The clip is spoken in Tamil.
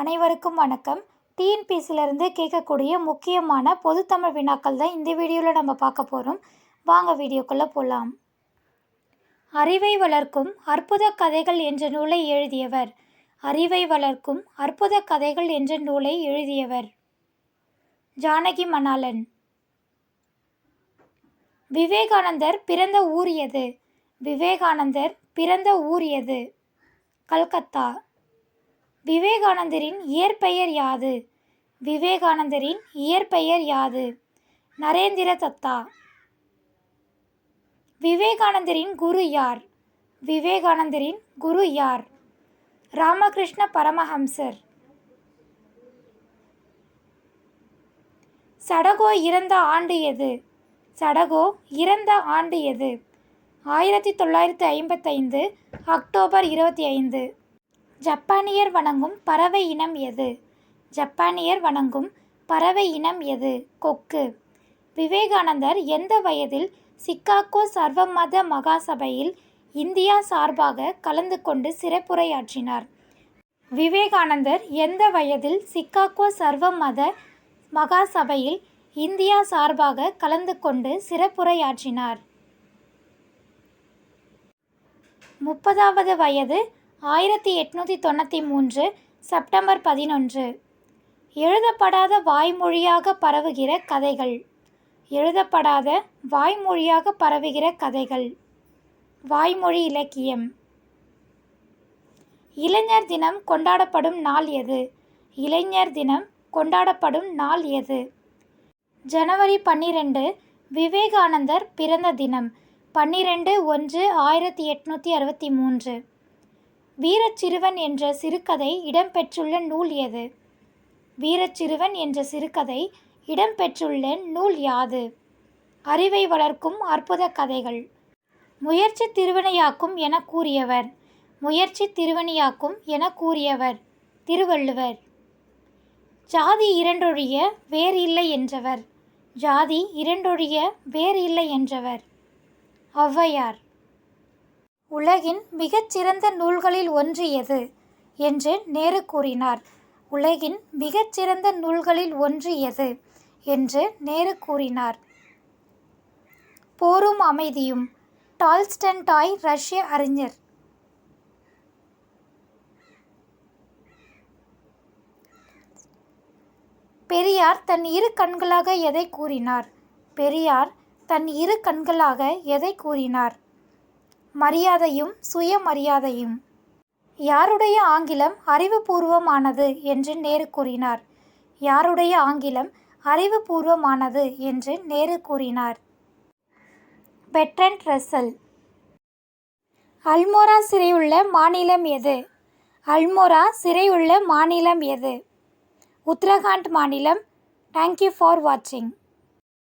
அனைவருக்கும் வணக்கம். டிஎன்பிசிலேருந்து கேட்கக்கூடிய முக்கியமான பொதுத்தமிழ் வினாக்கள் தான் இந்த வீடியோவில் நம்ம பார்க்க போகிறோம் வாங்க வீடியோக்குள்ளே போகலாம் அறிவை வளர்க்கும் அற்புத கதைகள் என்ற நூலை எழுதியவர். அறிவை வளர்க்கும் அற்புத கதைகள் என்ற நூலை எழுதியவர். ஜானகி மணாலன் விவேகானந்தர் பிறந்த ஊர் எது? விவேகானந்தர் பிறந்த ஊர் எது? கல்கத்தா. விவேகானந்தரின் இயற்பெயர் யாது? விவேகானந்தரின் இயற்பெயர் யாது? நரேந்திர தத்தா. விவேகானந்தரின் குரு யார்? விவேகானந்தரின் குரு யார்? ராமகிருஷ்ண பரமஹம்சர். சடகோ இறந்த ஆண்டு எது? சடகோ இறந்த ஆண்டு எது? ஆயிரத்தி தொள்ளாயிரத்தி ஐம்பத்தைந்து அக்டோபர் இருபத்தி ஐந்து. ஜப்பானியர் வணங்கும் பறவை இனம் எது? ஜப்பானியர் வணங்கும் பறவை இனம் எது? கொக்கு. விவேகானந்தர் எந்த வயதில் சிக்காகோ சர்வமத மகாசபையில் இந்தியா சார்பாக கலந்து கொண்டு சிறப்புரையாற்றினார்? விவேகானந்தர் எந்த வயதில் சிக்காகோ சர்வமத மகாசபையில் இந்தியா சார்பாக கலந்து கொண்டு சிறப்புரையாற்றினார்? முப்பதாவது வயது ஆயிரத்தி எட்நூற்றி தொண்ணூற்றி மூன்று செப்டம்பர் பதினொன்று. எழுதப்படாத வாய்மொழியாக பரவுகிற கதைகள். எழுதப்படாத வாய்மொழியாக பரவுகிற கதைகள். வாய்மொழி இலக்கியம். இளைஞர் தினம் கொண்டாடப்படும் நாள் எது? இளைஞர் தினம் கொண்டாடப்படும் நாள் எது? ஜனவரி பன்னிரெண்டு விவேகானந்தர் பிறந்த தினம். பன்னிரெண்டு ஒன்று ஆயிரத்தி எட்நூற்றி அறுபத்தி மூன்று. வீரச்சிறுவன் என்ற சிறுகதை இடம்பெற்றுள்ள நூல் எது? வீரச்சிறுவன் என்ற சிறுகதை இடம்பெற்றுள்ள நூல் யாது? அறிவை வளர்க்கும் அற்புத கதைகள். முயற்சி திருவினையாக்கும் என கூறியவர். முயற்சி திருவினையாக்கும் என கூறியவர். திருவள்ளுவர். ஜாதி இரண்டொழிய வேறு இல்லை என்றவர். ஜாதி இரண்டொழிய வேறு இல்லை என்றவர். ஔவையார். உலகின் மிகச்சிறந்த நூல்களில் ஒன்று எது என்று நேரு கூறினார். உலகின் மிகச்சிறந்த நூல்களில் ஒன்று எது என்று நேரு கூறினார். போரும் அமைதியும். டால்ஸ்டன்டாய் ரஷ்ய அறிஞர். பெரியார் தன் இரு கண்களாக எதை கூறினார்? பெரியார் தன் இரு கண்களாக எதை கூறினார்? மரியாதையும் சுயமரியாதையும். யாருடைய ஆங்கிலம் அறிவுபூர்வமானது? என்று நேரு கூறினார். யாருடைய ஆங்கிலம் அறிவுபூர்வமானது? என்று நேரு கூறினார். Bertrand Russell. அல்மோரா சிறையுள்ள மாநிலம் எது? அல்மோரா சிறையுள்ள மாநிலம் எது? உத்தரகாண்ட் மாநிலம். தேங்க்யூ ஃபார் வாட்சிங்